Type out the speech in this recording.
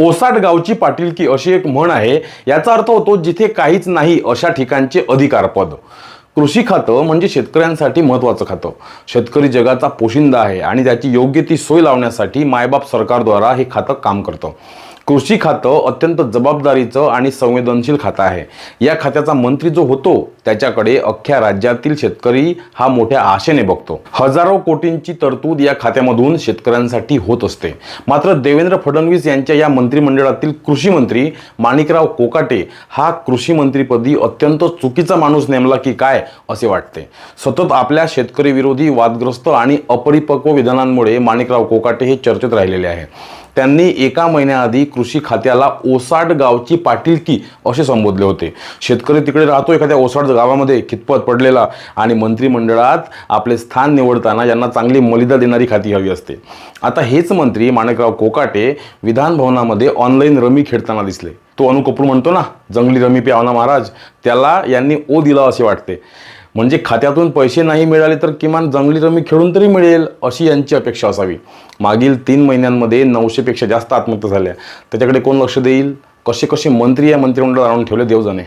ओसाट गावची पाटीलकी अशी एक म्हण आहे याचा अर्थ होतो जिथे काहीच नाही अशा ठिकाणचे अधिकारपद कृषी खातं म्हणजे शेतकऱ्यांसाठी महत्त्वाचं खातं. शेतकरी जगाचा पोशिंदा आहे आणि त्याची योग्य ती सोय लावण्यासाठी मायबाप सरकारद्वारा हे खातं काम करतं. कृषी खातं अत्यंत जबाबदारीचं आणि संवेदनशील खातं आहे. या खात्याचा मंत्री जो होतो त्याच्याकडे अख्ख्या राज्यातील शेतकरी हा मोठ्या आशेने बघतो. हजारो कोटींची तरतूद या खात्यामधून शेतकऱ्यांसाठी होत असते. मात्र देवेंद्र फडणवीस यांच्या या मंत्रिमंडळातील कृषी मंत्री माणिकराव कोकाटे हा कृषी मंत्रीपदी अत्यंत चुकीचा माणूस नेमला की काय असे वाटते. सतत आपल्या शेतकरी विरोधी वादग्रस्त आणि अपरिपक्व विधानांमुळे माणिकराव कोकाटे हे चर्चेत राहिलेले आहे त्यांनी एका महिन्याआधी कृषी खात्याला ओसाड गावची पाटीलकी असे संबोधले होते. शेतकरी तिकडे राहतो एखाद्या ओसाड गावामध्ये कितपत पडलेला आणि मंत्रिमंडळात आपले स्थान निवडताना यांना चांगली मलिदा देणारी खाती हवी असते. आता हेच मंत्री माणिकराव कोकाटे विधान भवनामध्ये ऑनलाईन रमी खेळताना दिसले. तो अनु कपूर म्हणतो ना जंगली रमी प्यावना महाराज त्याला यांनी ओ दिला असे वाटते. म्हणजे खात्यातून पैसे नाही मिळाले तर किमान जंगली जमीन खेळून तरी मिळेल अशी यांची अपेक्षा असावी. मागील तीन महिन्यांमध्ये नऊशेपेक्षा जास्त आत्महत्या झाल्या. त्याच्याकडे कोण लक्ष देईल? कसे कसे मंत्री या मंत्रिमंडळात आणून ठेवले देवजाने